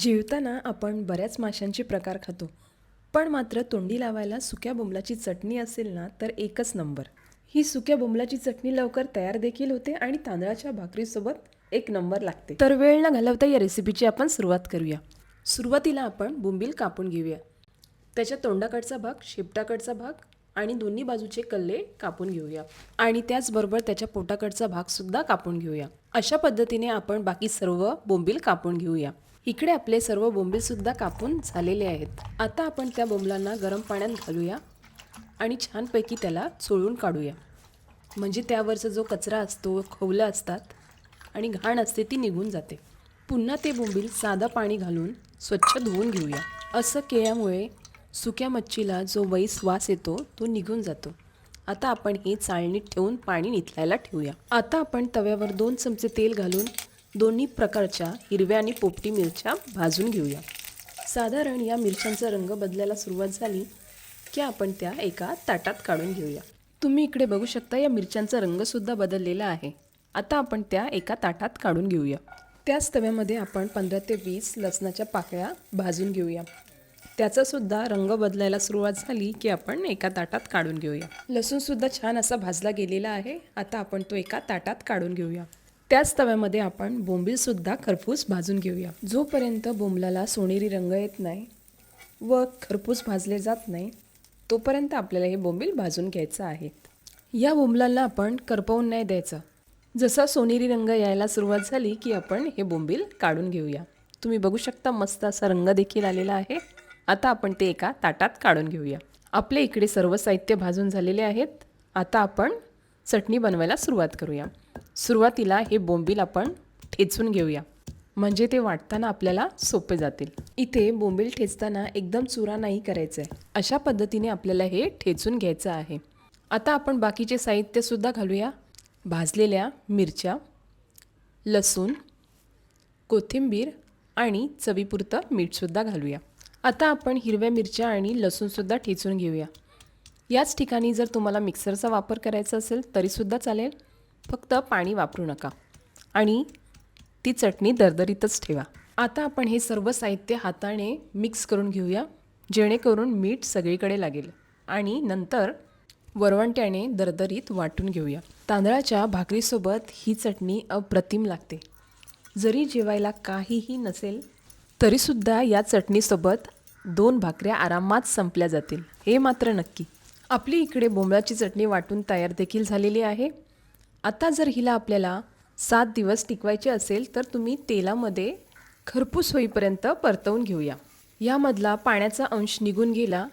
जेवताना आपण बऱ्याच माशांचे प्रकार खातो. पण मात्र तोंडी लावायला सुक्या बोंबलाची चटणी असेल ना तर एकच नंबर. ही सुक्या बोंबलाची चटणी लवकर तयार देखील होते आणि तांदळाच्या भाकरीसोबत एक नंबर लागते. तर वेळ न घालवता या रेसिपीची आपण सुरुवात करूया. सुरुवातीला आपण बोंबील कापून घेऊया. त्याच्या तोंडाकडचा भाग शेपटाकडचा भाग आणि दोन्ही बाजूचे कल्ले कापून घेऊया. आणि त्याचबरोबर त्याच्या पोटाकडचा भागसुद्धा कापून घेऊया. अशा पद्धतीने आपण बाकी सर्व बोंबील कापून घेऊया. इकडे आपले सर्व बोंबीलसुद्धा कापून झालेले आहेत. आता आपण त्या बोंबलांना गरम पाण्यात घालूया आणि छानपैकी त्याला चोळून काढूया. म्हणजे त्यावरचा जो कचरा असतो खवलं असतात आणि घाण असते ती निघून जाते. पुन्हा ते बोंबील साधं पाणी घालून स्वच्छ धुवून घेऊया. असं केल्यामुळे सुक्या मच्छीला जो वैस वास येतो तो निघून जातो. आता आपण हे चाळणीत ठेवून पाणी निथलायला ठेवूया. आता आपण तव्यावर दोन चमचे तेल घालून दोन्ही प्रकारच्या हिरव्या आणि पोपटी मिरच्या भाजून घेऊया. साधारण या मिरच्यांचा रंग बदलायला सुरुवात झाली की आपण त्या एका ताटात काढून घेऊया. तुम्ही इकडे बघू शकता या मिरच्यांचा रंगसुद्धा बदललेला आहे. आता आपण त्या एका ताटात काढून घेऊया. त्याच तव्यामध्ये आपण पंधरा ते वीस लसणाच्या पाकळ्या भाजून घेऊया. त्याचासुद्धा रंग बदलायला सुरुवात झाली की आपण एका ताटात काढून घेऊया. लसूणसुद्धा छान असा भाजला गेलेला आहे. आता आपण तो एका ताटात काढून घेऊया. त्याच तव्यामध्ये आपण बोंबीलसुद्धा खरपूस भाजून घेऊया. जोपर्यंत बोंबलाला सोनेरी रंग येत नाही व खरपूस भाजले जात नाही तोपर्यंत आपल्याला हे बोंबील भाजून घ्यायचं आहे. या बोंबलाला आपण करपवून नाही द्यायचं. जसा सोनेरी रंग यायला सुरुवात झाली की आपण हे बोंबील काढून घेऊया. तुम्ही बघू शकता मस्त असा रंग देखील आलेला आहे. आता आपण ते एका ताटात काढून घेऊया. आपल्या इकडे सर्व साहित्य भाजून झालेले आहेत. आता आपण चटणी बनवायला सुरुवात करूया. सुरुवातीला हे बोंबील आपण ठेचून घेऊया. म्हणजे ते वाटताना आपल्याला सोपे जातील. इथे बोंबील ठेचताना एकदम चुरा नाही करायचं आहे अशा पद्धतीने आपल्याला हे ठेचून घ्यायचं आहे. आता आपण बाकीचे साहित्यसुद्धा घालूया. भाजलेल्या मिरच्या लसूण कोथिंबीर आणि चवीपुरतं मीठसुद्धा घालूया. आता आपण हिरव्या मिरच्या आणि लसूणसुद्धा ठेचून घेऊया. याच ठिकाणी जर तुम्हाला मिक्सरचा वापर करायचा असेल तरीसुद्धा चालेल. फक्त पाणी वापरू नका. आणि ती चटणी दरदरीतच ठेवा. आता आपण हे सर्व साहित्य हाताने मिक्स करून घेऊया जेणेकरून मीठ सगळीकडे लागेल. आणि नंतर वरवंट्याने दरदरीत वाटून घेऊया. तांदळाच्या भाकरीसोबत ही चटणी अप्रतिम लागते. जरी जेवायला काहीही नसेल तरीसुद्धा या चटणीसोबत दोन भाकऱ्या आरामात संपल्या जातील. हे मात्र नक्की. आपली इकडे बोंबळाची चटणी वाटून तयार देखील झालेली आहे. आता जर हिला आपल्याला सात दिवस टिकवायचे असेल तर तुम्ही तेलामध्ये खरपूस होईपर्यंत परतवून घेऊया. यामधला पाण्याचा अंश निघून गेला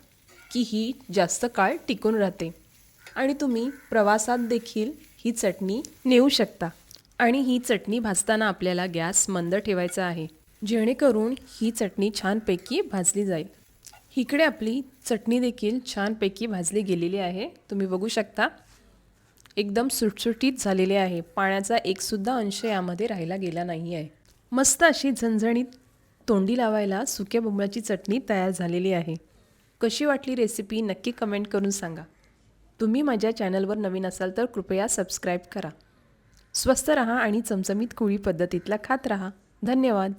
की ही जास्त काळ टिकून राहते. आणि तुम्ही प्रवासात देखील ही चटणी नेऊ शकता. आणि ही चटणी भाजताना आपल्याला गॅस मंद ठेवायचा आहे. जेणेकरून ही चटणी छानपैकी भाजली जाईल. इकडे आपली चटणी देखील छानपैकी भाजली गेलेली आहे. तुम्ही बघू शकता एकदम सुटसुटीत झालेले आहे. पाण्याचा एकसुद्धा अंश यामध्ये राहिला गेला नाही आहे. मस्त अशी झणझणीत तोंडी लावायला सुक्या बोंबळाची चटणी तयार झालेली आहे. कशी वाटली रेसिपी नक्की कमेंट करून सांगा. तुम्ही माझ्या चॅनलवर नवीन असाल तर कृपया सबस्क्राईब करा. स्वस्त रहा आणि चमचमीत कोळी पद्धतीतला खात रहा. धन्यवाद.